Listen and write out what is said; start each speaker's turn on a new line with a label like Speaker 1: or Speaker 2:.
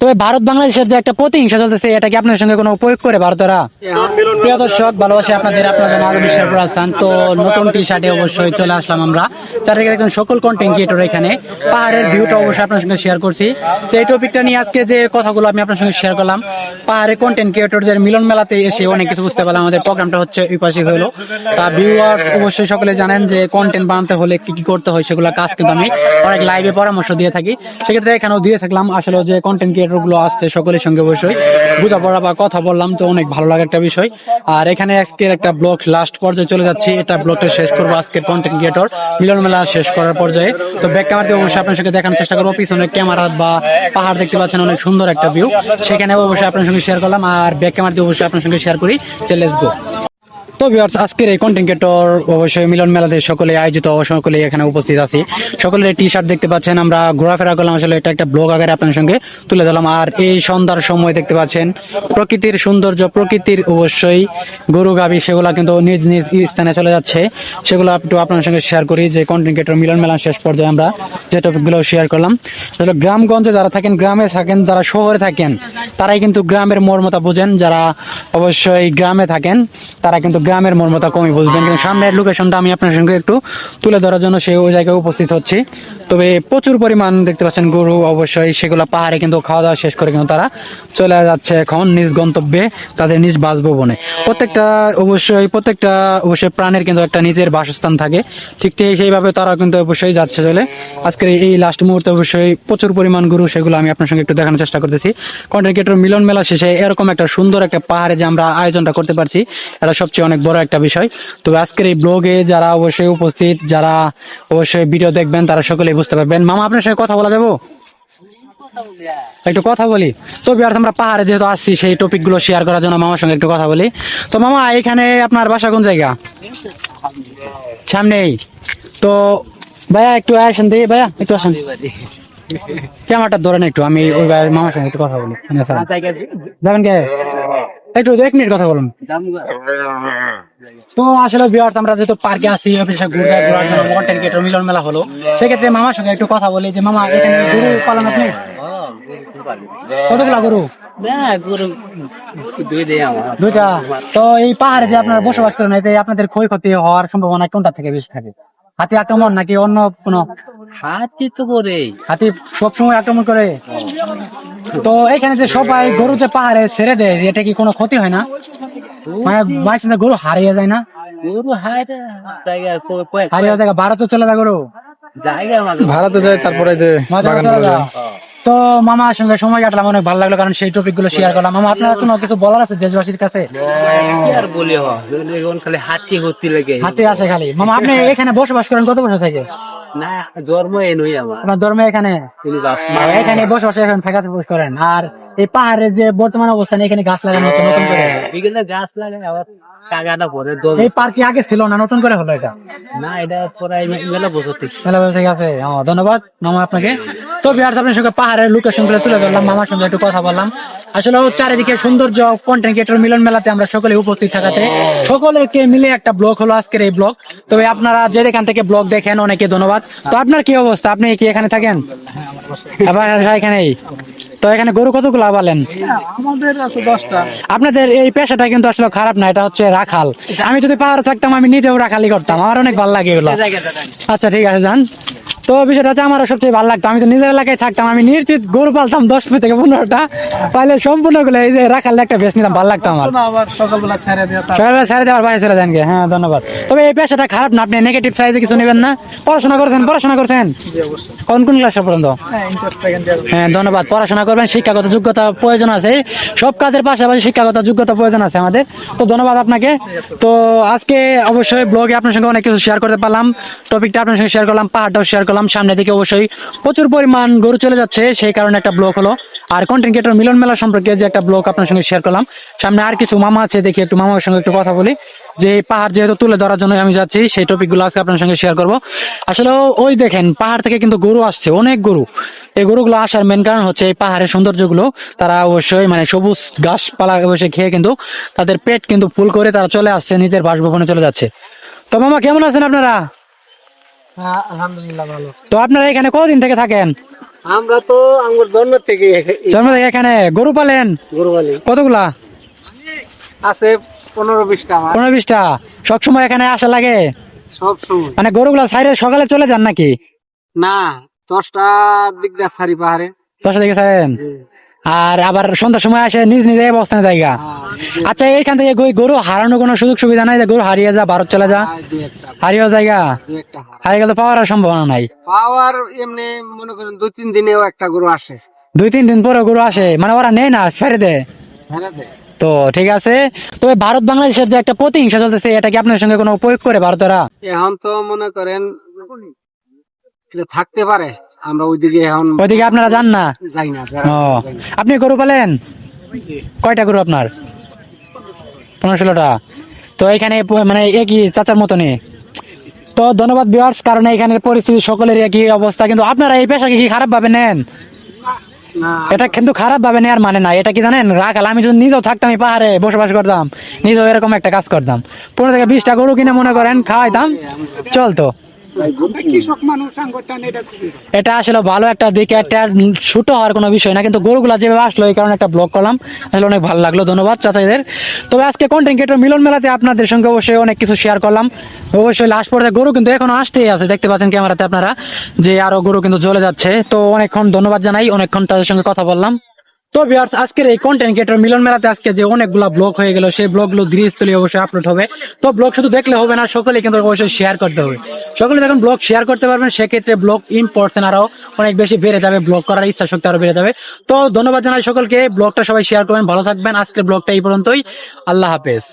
Speaker 1: তবে ভারত বাংলাদেশের যে একটা প্রতিহিংসা চলতেছে, এটা কি আপনার সঙ্গে কোনো প্রয়োগ করে ভারতেরা? প্রিয় দর্শক, ভালোবাসি আপনাদের আপনাদের আগে বিশ্বাস আছেন তো নতুন টি শার্টে অবশ্যই চলে আসলাম আমরা। চারিদিকে দেখুন সকল কন্টেন্ট ক্রিয়েটর এখানে। পাহাড়ের ভিউটা অবশ্যই আপনার সঙ্গে শেয়ার করছি। তো এই টপিকটা নিয়ে আজকে যে কথাগুলো আমি আপনার সঙ্গে শেয়ার করলাম, পাহাড়ে কন্টেন্ট ক্রিয়েটরদের মিলন মেলাতে এসে অনেক কিছু বুঝতে পারলাম। আমাদের প্রোগ্রামটা হচ্ছে পাশে হলো। তা ভিউয়ার্স অবশ্যই সকলে জানেন যে কন্টেন্ট বানাতে হলে কি কি করতে হয়, সেগুলো কাজ কিন্তু আমি অনেক লাইভে পরামর্শ দিয়ে থাকি। সেক্ষেত্রে এখানেও দিয়ে থাকলাম। আসলে যে কন্টেন্ট গুলো আসছে, সকলের সঙ্গে অবশ্যই বোঝাপড়া বা কথা বললাম তো অনেক ভালো লাগে একটা বিষয়। আর এখানে আজকের একটা ব্লগ লাস্ট পর্যায়ে চলে যাচ্ছি। এটা ব্লগটা শেষ করব আজকের কন্টেন্ট ক্রিয়েটর মিলন মেলা শেষ করার পর্যায়ে। তো ব্যাক ক্যামেরা দিয়ে অবশ্যই আপনার সঙ্গে দেখানোর চেষ্টা করব। পিছনে ক্যামেরা বা পাহাড় দেখতে পাচ্ছেন, অনেক সুন্দর একটা ভিউ সেখানে অবশ্যই আপনার সঙ্গে শেয়ার করলাম। আর ব্যাক ক্যামেরা দিয়ে অবশ্যই আপনার সঙ্গে শেয়ার করি। লেটস গো তো ভিউয়ার্স আজকের এই কন্টেন্ট অবশ্যই মিলন মেলাতে সকলে, আয়োজিত সকলে এখানে উপস্থিত আছি। সকলের টি শার্ট দেখতে পাচ্ছেন, আমরা ঘোরাফেরা করলাম, আসলে এটা একটা ব্লগ আকারে আপনার সঙ্গে তুলে ধরলাম। আর এই সন্ধ্যার সময় দেখতে পাচ্ছেন, প্রকৃতির সৌন্দর্য, প্রকৃতির অবশ্যই গরু, গাভি, সেগুলা কিন্তু নিজ নিজ স্থানে চলে যাচ্ছে। সেগুলো একটু আপনার সঙ্গে শেয়ার করি, যে কন্টেন্ট ক্রিয়েটর মিলন মেলা শেষ পর্যায়ে আমরা যে টপিকগুলো শেয়ার করলাম। আসলে গ্রামগঞ্জে যারা থাকেন, গ্রামে থাকেন, যারা শহরে থাকেন, তারাই কিন্তু গ্রামের মর্মতা বোঝেন। যারা অবশ্যই গ্রামে থাকেন, তারা কিন্তু গ্রামের মর্মতা কমই বুঝবেন, কিন্তু সামনের লোকেশনটা আমি আপনার সঙ্গে একটু তুলে ধরার জন্য সেই ওই জায়গায় উপস্থিত হচ্ছি। তবে প্রচুর পরিমাণ দেখতে পাচ্ছেন গরু, অবশ্যই সেগুলো পাহাড়ে কিন্তু খাওয়া দাওয়া শেষ করে কিন্তু তারা চলে যাচ্ছে এখন নিজ গন্তব্যে, তাদের নিজ বাসভবনে। প্রত্যেকটা অবশ্যই প্রত্যেকটা অবশ্যই প্রাণের কিন্তু একটা নিজের বাসস্থান থাকে। ঠিক সেইভাবে তারা কিন্তু অবশ্যই যাচ্ছে চলে। আজকের এই লাস্ট মুহূর্তে অবশ্যই প্রচুর পরিমাণ গরু সেগুলো আমি আপনার সঙ্গে একটু দেখানোর চেষ্টা করতেছি। কন্টেন্ট ক্রিয়েটর মিলন মেলা শেষে এরকম একটা সুন্দর একটা পাহাড়ে যে আমরা আয়োজনটা করতে পারছি, এটা সবচেয়ে অনেক বড় একটা বিষয়। তবে আজকের এই ব্লগে যারা অবশ্যই উপস্থিত যারা অবশ্যই ভিডিও দেখবেন তারা সকলেই বুঝতে পারবেন। মামা আপনার সঙ্গে কথা বলা যাব? একটু কথা বলি। তো বিহার আমরা পাহাড়ে যেহেতু আসছি সেই টপিকগুলো শেয়ার করার জন্য মামার সঙ্গে একটু কথা বলি। তো মামা এখানে আপনার বাসা কোন জায়গা? সামনেই। তো ভাইয়া একটু আসেন দিই ভাইয়া একটু আসেন। ক্যামেরাটা ধরেন একটু আমি ওই মামার সঙ্গে একটু কথা বলি। যাবেন কে? একটু এক মিনিট কথা বলুন। তো আসলে আমরা যেহেতু পার্কে জন্য কন্টেন্ট ক্রিয়েটর মিলন মেলা হলো, সেক্ষেত্রে মামার সঙ্গে একটু কথা বলি যে, মামা, এখানে গরু পালন আপনি? কতগুলা গরু? দুইটা। তো এই পাহাড়ে যে আপনারা বসবাস করেন, এতে আপনাদের ক্ষয়ক্ষতি হওয়ার সম্ভাবনা কোনটা থেকে বেশি থাকে? হাতি আক্রমণ নাকি অন্য কোনো
Speaker 2: হাতি তো করে
Speaker 1: হাতি সবসময় আক্রমণ করে। তো এখানে যে সবাই গরু যে পাহাড়ে ছেড়ে দেয় এটা কি কোনো ক্ষতি হয় না? মানে মাঝে সাথে গরু হারিয়ে যায় না?
Speaker 2: গরু
Speaker 1: হারিয়ে যায় ভারতে চলে যায় গরু।
Speaker 3: ভারতে যায় তারপরে যে
Speaker 1: তো মামার সঙ্গে সময় কাটলাম অনেক ভালো লাগল কারণ সেই টপিকগুলো শেয়ার করলাম। মামা আপনার কোনো কিছু বলার আছে দেশবাসীর কাছে?
Speaker 2: আর বলি খালি হাতি হতি লাগে।
Speaker 1: হাতে আসে খালি। মামা আপনি এখানে বসবাস করেন কত বছর থেকে?
Speaker 2: না আমার।
Speaker 1: আপনার ধর্মে এখানে? আর এখানে বসবাস এখন থাকাতে বস করেন। আর এই পাহাড়ে যে বর্তমান অবস্থান এখানে গাছ লাগানো হচ্ছে নতুন করে?
Speaker 2: বিকেলে গাছ লাগাই আবার কাগাটা পরে
Speaker 1: এই পার্ক কি আগে ছিল না নতুন করে হলো এটা?
Speaker 2: না এটা পরে মেলা বছর থেকে।
Speaker 1: মেলা বছর থেকে আছে। ধন্যবাদ। নমা আপনাকে? তো বিহার আপনার সঙ্গে পাহাড়ের লোকেশনগুলো তুলে ধরলাম মামার সঙ্গে একটু কথা বললাম। আসলে ও চারিদিকে সৌন্দর্য কন্টেন্ট ক্রিয়েটর মিলন মেলাতে আমরা সকলে উপস্থিত থাকাতে। সকলেকে মিলে একটা ব্লগ হলো আজকের এই ব্লগ। তবে আপনারা যে এখান থেকে ব্লগ দেখেন অনেকে ধন্যবাদ। তো আপনার কি অবস্থা? আপনি কি এখানে থাকেন? আবার এখানেই তো এখানে গরু কতগুলো আবালেন
Speaker 3: আমাদের আছে দশটা।
Speaker 1: আপনাদের এই পেশাটা কিন্তু আসলে খারাপ না এটা হচ্ছে রাখাল। আমি যদি পাহাড়ে থাকতাম আমি নিজেও রাখালি করতাম। আমার অনেক ভালো লাগে এগুলো। আচ্ছা ঠিক আছে যান। তো বিষয়টা হচ্ছে আমারও সবচেয়ে ভালো লাগতো। আমি তো নিজের এলাকায় থাকতাম আমি নিশ্চিত গরু পালতাম দশ থেকে পনেরোটা। পাইলে সম্পূর্ণগুলো এই যে রাখাল একটা বেশ নিতাম ভালো লাগতো আমার।
Speaker 3: সকালবেলা ছেড়ে
Speaker 1: ছেড়ে দেওয়ার বাইরে চলে যান হ্যাঁ ধন্যবাদ। তবে এই পেশাটা খারাপ না আপনি নেগেটিভ সাইডে কিছু নেবেন না। পড়াশোনা করছেন পড়াশোনা করছেন? কোন কোন ক্লাস পর্যন্ত
Speaker 3: হ্যাঁ
Speaker 1: হ্যাঁ ধন্যবাদ। পড়াশোনা করবেন শিক্ষাগত যোগ্যতা প্রয়োজন আছে। সব কাজের পাশাপাশি শিক্ষাগত যোগ্যতা প্রয়োজন আছে আমাদের। তো ধন্যবাদ আপনাকে। তো আজকে অবশ্যই ব্লগে আপনার সঙ্গে অনেক কিছু শেয়ার করতে পারলাম। টপিকটা আপনার সঙ্গে শেয়ার করলাম পাহাড়টাও শেয়ার করলাম। সামনে দিকে অবশ্যই প্রচুর পরিমাণ গরু চলে যাচ্ছে, সেই কারণে একটা ব্লগ হলো। আর কন্টেন্ট ক্রিয়েটর মিলন মেলা সম্পর্কে যে একটা ব্লগ আপনার সঙ্গে শেয়ার করলাম, সামনে আর কিছু মামা আছে, দেখি একটু মামার সঙ্গে একটু কথা বলি। যে পাহাড় যেহেতু তুলে ধরার জন্য আমি যাচ্ছি, সেই টপিকগুলো আজকে আপনার সঙ্গে শেয়ার করব। আসলে ওই দেখেন, পাহাড় থেকে কিন্তু গরু আসছে, অনেক গরু। এই গরুগুলো আসার মেন কারণ হচ্ছে এই পাহাড়ের সৌন্দর্যগুলো। তারা অবশ্যই মানে সবুজ গাছপালা অবশ্যই খেয়ে কিন্তু তাদের পেট কিন্তু ফুল করে তারা চলে আসছে, নিজের বাসভবনে চলে যাচ্ছে। তো মামা, কেমন আছেন আপনারা?
Speaker 3: হ্যাঁ আলহামদুলিল্লাহ ভালো।
Speaker 1: তো আপনারা এখানে কতদিন থেকে থাকেন?
Speaker 2: আমরা তো আমার জন্ম থেকে
Speaker 1: জন্ম থেকে এখানে। গরু পালেন?
Speaker 2: গরু
Speaker 1: কতগুলা?
Speaker 2: আছে পনেরো বিশটা
Speaker 1: পনেরো বিশটা। সবসময় এখানে আসা লাগে?
Speaker 2: সব সময়
Speaker 1: মানে গরুগুলা সাইডে সকালে চলে যান নাকি?
Speaker 2: না দশটার দিক দিয়ে সারি পাহাড়ে।
Speaker 1: দশটা থেকে ছাড়েন? আর আবার সন্ধ্যার সময় আসে নিজ নিজে অবস্থানে জায়গা। আচ্ছা এইখান থেকে গই- গরু হারানোর কোনো সুযোগ সুবিধা নাই গরু হারিয়ে যা ভারত চলে যা। হারিয়ে। জায়গা। হারিয়ে। গেলে পাওয়ার সম্ভাবনা নাই।
Speaker 2: পাওয়ার এমনি মনে করেন দুই তিন দিনেও একটা গরু আসে।
Speaker 1: দুই তিন দিন পরে গরু আসে? মানে ওরা নেই না ছেড়ে দেয়? তো ঠিক আছে। তবে ভারত বাংলাদেশের যে একটা প্রতিহিংসা চলতেছে এটা কি আপনার সঙ্গে কোনো প্রয়োগ করে ভারতরা?
Speaker 2: এখন তো মনে করেন থাকতে পারে। আমরা ওইদিকে এখন
Speaker 1: ওইদিকে আপনারা যান না?
Speaker 2: যাই না
Speaker 1: আপনি গরু পালেন? কয়টা গরু আপনার? পনেরো ষোলোটা। তো এখানে মানে একই চাচার মতনই? তো ধন্যবাদ বিয়ার্স কারণ এখানের পরিস্থিতি সকলের একই অবস্থা। কিন্তু আপনারা এই পেশাকে কি খারাপ ভাবে নেন? এটা কিন্তু খারাপ ভাবে নেওয়ার মানে না এটা কি জানেন? রাখাল আমি যদি নিজেও থাকতাম এই পাহাড়ে বসবাস করতাম নিজেও এরকম একটা কাজ করতাম। পনেরো থেকে বিশটা গরু কিনে মনে করেন খাওয়াইতাম। চলতো এটা আসলে ভালো একটা দিকে একটা ছোট হওয়ার কোনো বিষয় না কিন্তু গরুগুলা যেভাবে আসলো এই কারণে একটা ব্লগ করলাম। আসলে অনেক ভালো লাগল ধন্যবাদ চাচাইদের। তবে আজকে কন্টেন্ট ক্রিয়েটর মিলন মেলাতে আপনাদের সঙ্গে অবশ্যই অনেক কিছু শেয়ার করলাম। অবশ্যই লাস্ট পর্যায়ে গরু কিন্তু এখনও আসতেই আছে দেখতে পাচ্ছেন ক্যামেরাতে আপনারা যে আরও গরু কিন্তু জ্বলে যাচ্ছে। তো অনেকক্ষণ ধন্যবাদ জানাই অনেকক্ষণ তাদের সঙ্গে কথা বললাম। তো ভিউয়ার্স আজকের এই কন্টেন্ট ক্রিয়েটর মিলন মেলাতে আজকে যে অনেকগুলা ব্লগ হয়ে গেল, সেই ব্লগগুলো ধীরে স্থলে অবশ্যই আপলোড হবে। তো ব্লগ শুধু দেখলে হবে না, সকলে কিন্তু অবশ্যই শেয়ার করতে হবে। সকলে যখন ব্লগ শেয়ার করতে পারবেন, সেক্ষেত্রে ব্লগ ইম্পর্টেন্ট আরও আরও অনেক বেশি বেড়ে যাবে ব্লগ করার ইচ্ছা শক্তি আরও বেড়ে যাবে। তো ধন্যবাদ জানাই সকলকে ব্লগটা সবাই শেয়ার করবেন, ভালো থাকবেন। আজকের ব্লগটা এই পর্যন্তই। আল্লাহ হাফেজ।